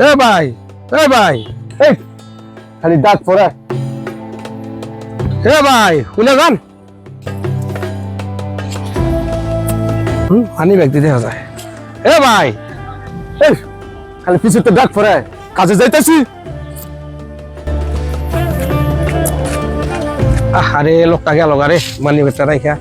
এ ভাই এ ভাই। এই খালি ডাক পড়ে এ ভাই শুনে যান। হুম আনি ব্যক্তি দেখা যায় এ ভাই। এই খালি পিছুতে ডাক পড়ে কাজে যাইতেছি। আরে লোকটা গেল গারে মানি বেটা রাইখা।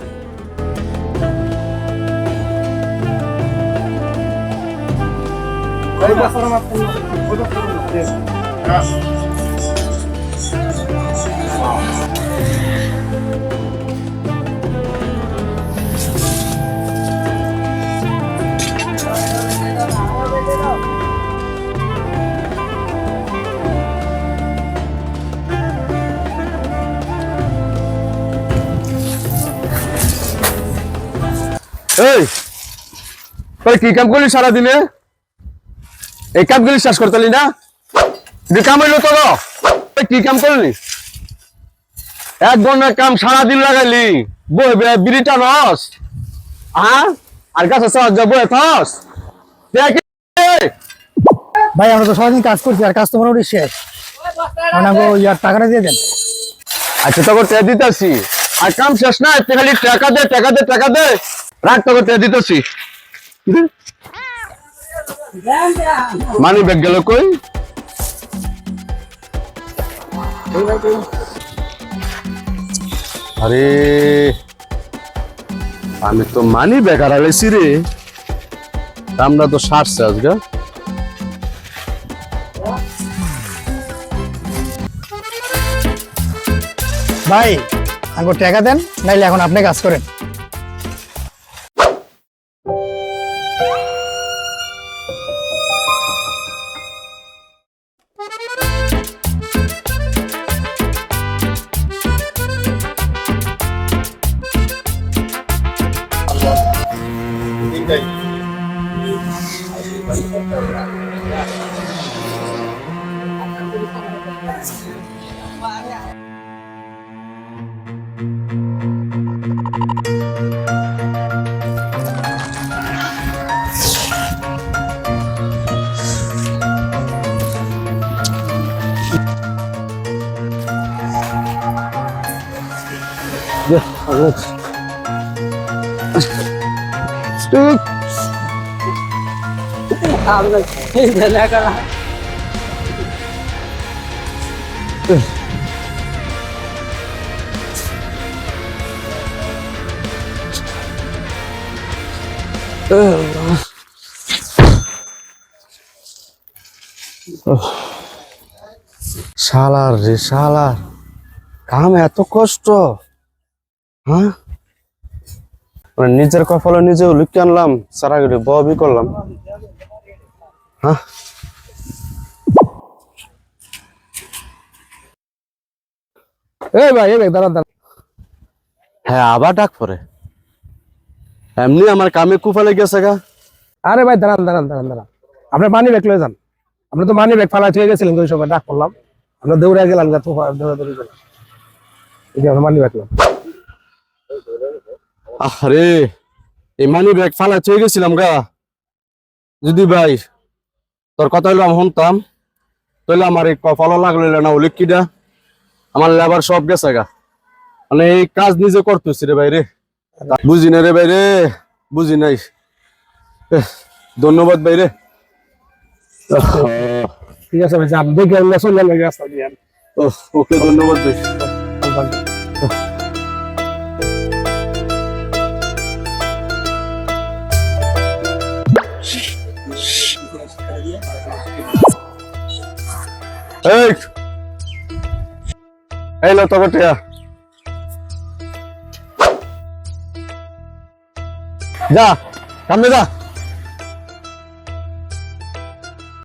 এই কি কাম করলি সারাদিনে? এই কামগুলি শেষ করতে পারলি না? যে কাম হইল তোর কি কাম করলি? এক ঘণ্টার কাম সারাদিন লাগাইলি বই বে বিড়িটা নস হ্যাঁ? আর কাছে সহজ বই থস। ভাই আমরা তো সারাদিন কাজ করছি আর কাজ তো মোটামুটি শেষ। আমাকে ইয়ার টাকাটা দিয়ে দেন। আচ্ছা তোকে টেয়া দিতেছি। আর কাম শেষ না খালি টাকা দে টাকা দে টাকা দে। রাখ তোকে টেয়া দিতেছি। মানি ব্যাগ গেল কই? আরে, আমি তো মানি ব্যাগ হারাইছি রে। আমরা তো সারছে আজকে। ভাই, আমাকে টাকা দেন, নাইলে এখন আপনি কাজ করেন। Yeah, I'm it. Stick! শালার রে শালার, কাম এত কষ্ট হ্যাঁ? মানে নিজের কপালে নিজে লিখে আনলাম সারা ববি করলাম। হ্যাঁ এ ভাই এ ভাই দাঁড়ান দাঁড়ান। হ্যাঁ আবার ডাক পরে। এমনি আমার কামে কুফালে গেছে গা। আরে ভাই দাঁড়ান দাঁড়ান দাঁড়ান দাঁড়ান। আপনি মানি ব্যাগ লয়ে যান। আপনি তো মানি ব্যাগ ফালা হয়ে গেছিলেন ওই সময় ডাক করলাম। আমরা দৌড়ে গেলাম যা তো দৌড়ে দৌড়ে গেলাম এই যে আমরা মানি ব্যাগ আরে এই মানি ব্যাগ ফালা চয়ে গেছিলাম গা। যদি ভাই তোর কথা হইল আমি শুনতাম। তাহলে আমার এই কপালও লাগল না উলিকিটা আমার লেবার সব গেছে গা। মানে এই কাজ নিজে করতেছি রে ভাই রে বুঝি না রে ভাই রে বুঝি নাই। ধন্যবাদ ভাই রে ঠিক আছে ভাই যান দেখে চলে লাগে রাস্তা দিয়ে ওহ, ওকে ধন্যবাদ ভাই। এই! এই লো তোকে টিয়া যা সামনে যা।